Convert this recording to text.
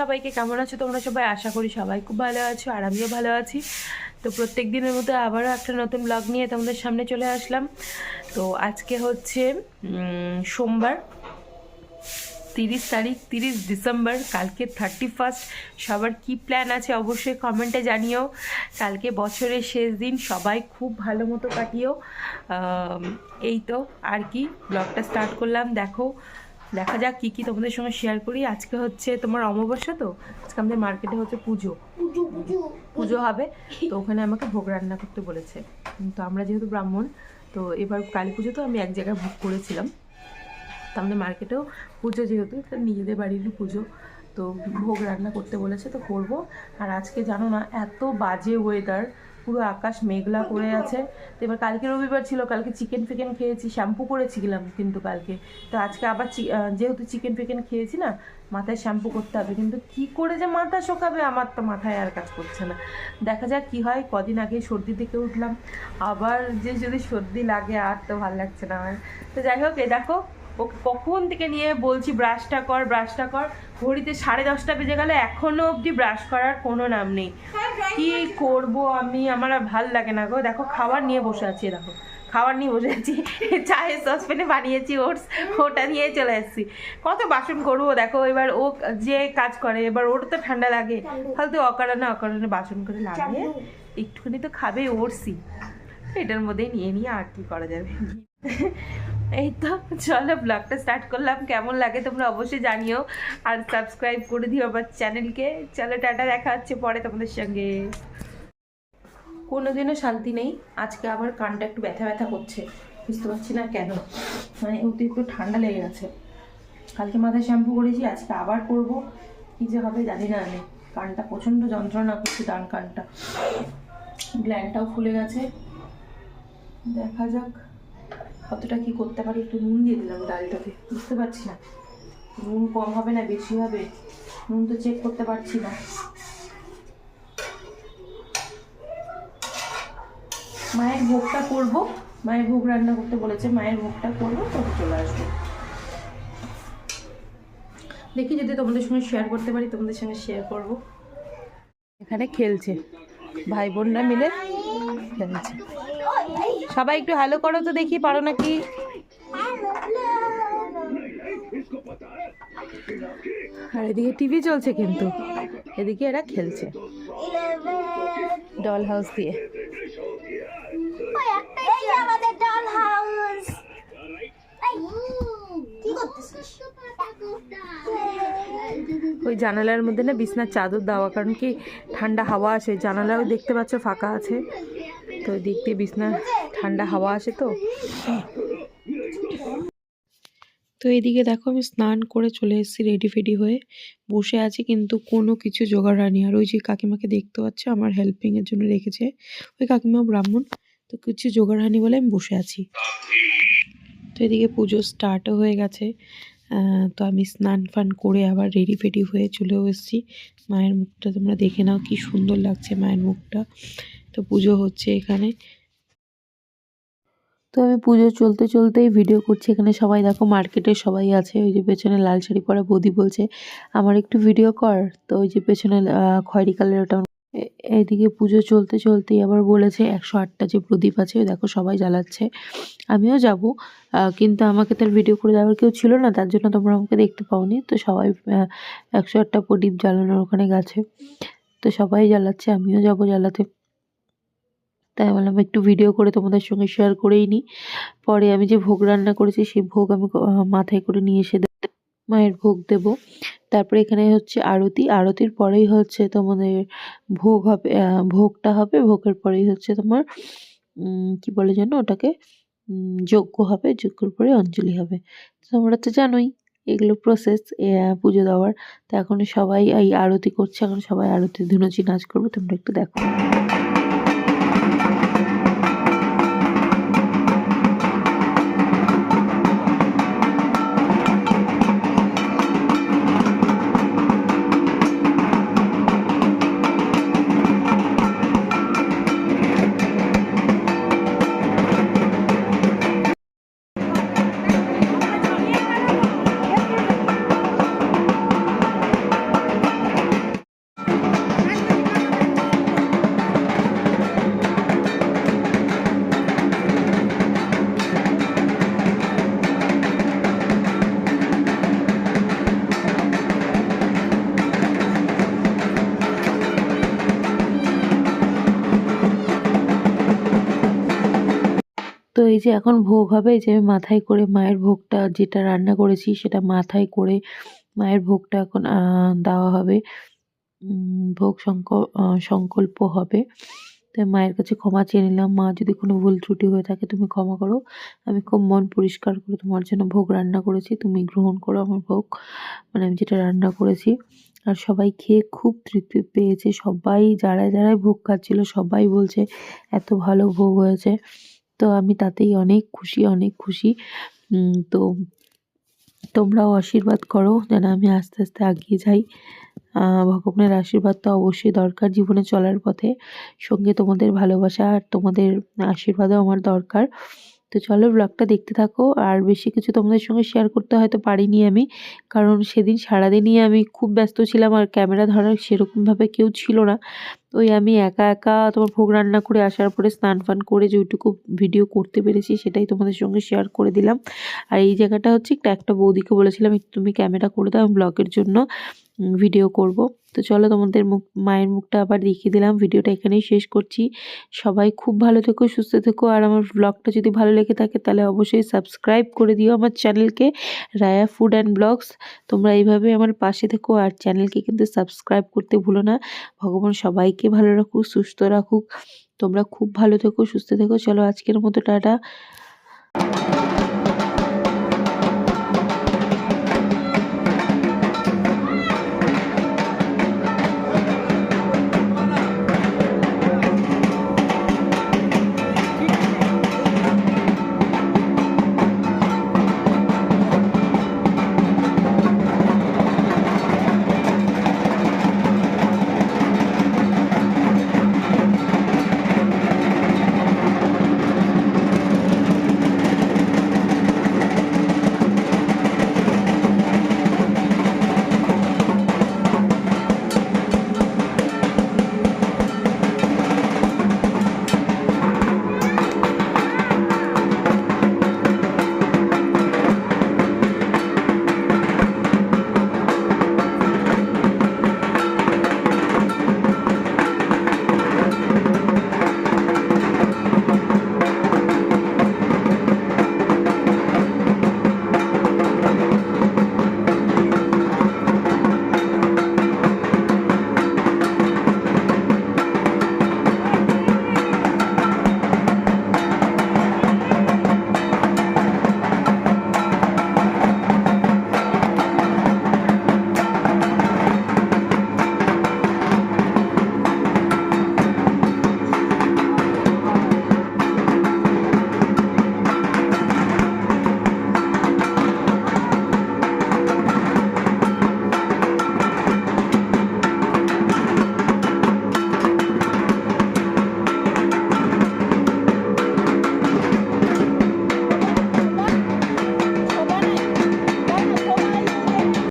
সবাইকে কেমন আছো? তোমরা সবাই আশা করি সবাই খুব ভালো আছো আর আমিও ভালো আছি। তো প্রত্যেক দিনের মতো আবারও একটা নতুন ব্লগ নিয়ে তোমাদের সামনে চলে আসলাম। তো আজকে হচ্ছে সোমবার, তিরিশ তারিখ, তিরিশ ডিসেম্বর, কালকে থার্টি ফার্স্ট সবার কী প্ল্যান আছে অবশ্যই কমেন্টে জানিও। কালকে বছরের শেষ দিন, সবাই খুব ভালো মতো কাটিও। এই তো আর কি ব্লগটা স্টার্ট করলাম। দেখো দেখা যাক কী কী তোমাদের সঙ্গে শেয়ার করি। আজকে হচ্ছে তোমার অমাবস্যা তো? আজকে আমাদের মার্কেটে হচ্ছে পুজো। পুজো হবে। তো ওখানে আমাকে ভোগ রান্না করতে বলেছে। তো আমরা যেহেতু ব্রাহ্মণ তো এবার কালী পুজো তো আমি এক জায়গায় ভোগ করেছিলাম। তো আমাদের মার্কেটেও পুজো যেহেতু নিজেদের বাড়িরই পুজো। তো ভোগ রান্না করতে বলেছে তো করব। আর আজকে জানো না এত বাজে ওয়েদার পুরো আকাশ মেঘলা করে আছে। তো এবার কালকে রবিবার ছিল, কালকে চিকেন ফিকেন খেয়েছি শ্যাম্পু করেছিলাম কিন্তু কালকে। তো আজকে আবার যেহেতু চিকেন ফিকেন খেয়েছি না, মাথায় শ্যাম্পু করতে হবে। কিন্তু কি করে যে মাথা শোকাবে, আমার তো মাথায় আর কাজ করছে না। দেখা যাক কি হয়, কদিন আগে সর্দি থেকে উঠলাম। আবার যে যদি সর্দি লাগে, আর তো ভালো লাগছে না আমার। তো যাই হোক, এ দেখো ওকে কখন থেকে নিয়ে বলছি ব্রাশটা কর ব্রাশটা কর? ঘড়িতে সাড়ে দশটা বেজে গেলে এখনও অবধি ব্রাশ করার কোনো নাম নেই। কি করব আমি? আমার আর ভালো লাগে না গো। দেখো খাবার নিয়ে বসে আছি দেখো। খাবার নিয়ে বসে আছি। চায়ের সসপ্যানে বানিয়েছি ওটস ওটা নিয়ে চলে এসেছি। কত বাসন করব দেখো এবার ও যে কাজ করে এবার ওর তো ঠান্ডা লাগে। ফালতু অকারণে অকারণে বাসন করে লাগে একটুখানি তো খাবে ওরসি এটার মধ্যেই নিয়ে নিয়ে আর কি করা যাবে? এই তো, চলো ব্লগটা স্টার্ট করলাম। কেমন লাগে তোমরা অবশ্যই জানিও। আর সাবস্ক্রাইব করে দিও আমার চ্যানেলকে চলো টাটা, দেখা হচ্ছে পরে তোমাদের সঙ্গে। কোনো দিনও শান্তি নেই। আজকে আবার কানটা একটু ব্যথা ব্যথা করছে। বুঝতে পারছি না কেন। মানে অতিরিক্ত ঠান্ডা লেগে গেছে। কালকে মাথায় শ্যাম্পু করেছি, আজকে আবার করব। কি যে হবে জানি না আমি। কানটা প্রচণ্ড যন্ত্রণা করছে ডান কানটা। গ্ল্যান্ডটাও ফুলে গেছে। দেখা যাক। কতটা কি করতে পারি? একটু নুন দিয়ে দিলাম ডালটাতে। বুঝতে পারছি না। নুন কম হবে না বেশি হবে? নুন তো চেক করতে পারছি না। মায়ের ভোগটা করব। মায়ের ভোগ রান্না করতে বলেছে, মায়ের ভোগটা করব, তবে চলে আসব। দেখি যদি তোমাদের সঙ্গে শেয়ার করতে পারি, তোমাদের সঙ্গে শেয়ার করব। এখানে খেলছে। ভাই বোনরা মিলে খেলছে। সবাই একটু হ্যালো করো তো দেখি পারো নাকি? আর এদিকে টিভি চলছে কিন্তু। এদিকে এরা খেলছে। ডল হাউস দিয়ে। ওই জানালার মধ্যে না বিছনার চাদর দেওয়া কারণ কি ঠান্ডা হাওয়া আসে জানালাও দেখতে পাচ্ছ ফাঁকা আছে। তো দিক বিছনা, ঠান্ডা হাওয়া আসে তো। তো এদিকে দেখো আমি স্নান করে চলে এসেছি রেডি ফেডি হয়ে। বসে আছি কিন্তু কোনো কিছু জোগাড় হয়নি। আর ওই যে কাকিমাকে দেখতে পাচ্ছ, আমার হেল্পিংয়ের জন্য রেখেছে। ওই কাকিমা ব্রাহ্মণ, তো কিছু জোগাড় হয়নি বলে আমি বসে আছি। তো এদিকে পুজো স্টার্টও হয়ে গেছে। তো আমি স্নান ফান করে আবার রেডি ফেডি হয়ে চলেও এসেছি। মায়ের মুখটা তোমরা দেখে নাও, কি সুন্দর লাগছে মায়ের মুখটা। তো পুজো হচ্ছে এখানে। তো আমি পুজো চলতে চলতেই ভিডিও করছি। এখানে সবাই দেখো মার্কেটে সবাই আছে। ওই যে পেছনে লাল শাড়ি পরা বৌদি বলছে, আমার একটু ভিডিও কর। তো ওই যে পেছনে খয়েরি কালার ওটা এইদিকে পুজো চলতে চলতেই আবার বলেছে, একশো আটটা যে প্রদীপ আছে দেখো সবাই জ্বালাচ্ছে। আমিও যাব কিন্তু আমাকে তার ভিডিও করে দেওয়ার কেউ ছিল না, তার জন্য তোমরা আমাকে দেখতে পাওনি। তো সবাই একশো আটটা প্রদীপ জ্বালানোর ওখানে গেছে। তো সবাই জ্বালাচ্ছে, আমিও যাব জ্বালাতে। তাই বললাম, একটু ভিডিও করে তোমাদের সঙ্গে শেয়ার করেই নিই পরে আমি যে ভোগ রান্না করেছি, সেই ভোগ আমি মাথায় করে নিয়ে এসে মায়ের ভোগ দেব। তারপরে এখানে হচ্ছে আরতি। আরতির পরেই হচ্ছে তোমাদের ভোগ হবে ভোগটা হবে। ভোগের পরেই হচ্ছে তোমার কি বলে যেন ওটাকে যজ্ঞ হবে। যজ্ঞের পরে অঞ্জলি হবে। তোমরা তো জানোই, এগুলো প্রসেস পুজো দেওয়ার। তো এখন সবাই এই আরতি করছে। এখন সবাই আরতি ধুনুচি নাচ করবে। তোমরা একটু দেখো। এই যে এখন ভোগ হবে এই যে আমি মাথায় করে মায়ের ভোগটা যেটা রান্না করেছি সেটা মাথায় করে মায়ের ভোগটা এখন দেওয়া হবে। ভোগ সংক সংকল্প হবে। তাই মায়ের কাছে ক্ষমা চেয়ে নিলাম। মা, যদি কোনো ভুল ত্রুটি হয়ে থাকে তুমি ক্ষমা করো। আমি খুব মন পরিষ্কার করে তোমার জন্য ভোগ রান্না করেছি। তুমি গ্রহণ করো আমার ভোগ। মানে আমি যেটা রান্না করেছি। আর সবাই খেয়ে খুব তৃপ্তি পেয়েছে। সবাই যারা যারাই ভোগ খাচ্ছিল সবাই বলছে, এত ভালো ভোগ হয়েছে। তো আমি তাতেই অনেক খুশি অনেক খুশি। তো তোমরাও আশীর্বাদ করো যেন আমি আস্তে আস্তে আগিয়ে যাই। ভগবানের আশীর্বাদ তো অবশ্যই দরকার জীবনে চলার পথে। সঙ্গে তোমাদের ভালোবাসা আর তোমাদের আশীর্বাদও আমার দরকার। তো চলো ব্লগটা দেখতে থাকো। আর বেশি কিছু তোমাদের সঙ্গে শেয়ার করতে হয়তো পারিনি আমি, কারণ সেদিন সারাদিনই আমি খুব ব্যস্ত ছিলাম আর ক্যামেরা ধরার সেরকমভাবে কেউ ছিল না। ওই আমি একা একা তোমার ভোগ রান্না করে আসার পরে স্নান ফান করে যেটুকু ভিডিও করতে পেরেছি সেটাই তোমাদের সঙ্গে শেয়ার করে দিলাম। আর এই জায়গাটা হচ্ছে একটা একটা বৌদিকে বলেছিলাম, একটু তুমি ক্যামেরা করে দাও ব্লগের জন্য। ভিডিও করব। তো চলো তোমাদের মুখ, মায়ের মুখটা আবার দেখিয়ে দিলাম। ভিডিওটা এখানেই শেষ করছি। সবাই খুব ভালো থেকো, সুস্থ থেকো। আর আমার ব্লগটা যদি ভালো লেগে থাকে, তাহলে অবশ্যই সাবস্ক্রাইব করে দিও আমার চ্যানেলকে রায়া ফুড অ্যান্ড ব্লগস তোমরা এইভাবে আমার পাশে থেকো আর চ্যানেলকে কিন্তু সাবস্ক্রাইব করতে ভুলো না। ভগবান সবাইকে ভালো রাখুক, সুস্থ রাখুক। তোমরা খুব ভালো থেকো, সুস্থ থেকো। চলো আজকের মতো, টাটা।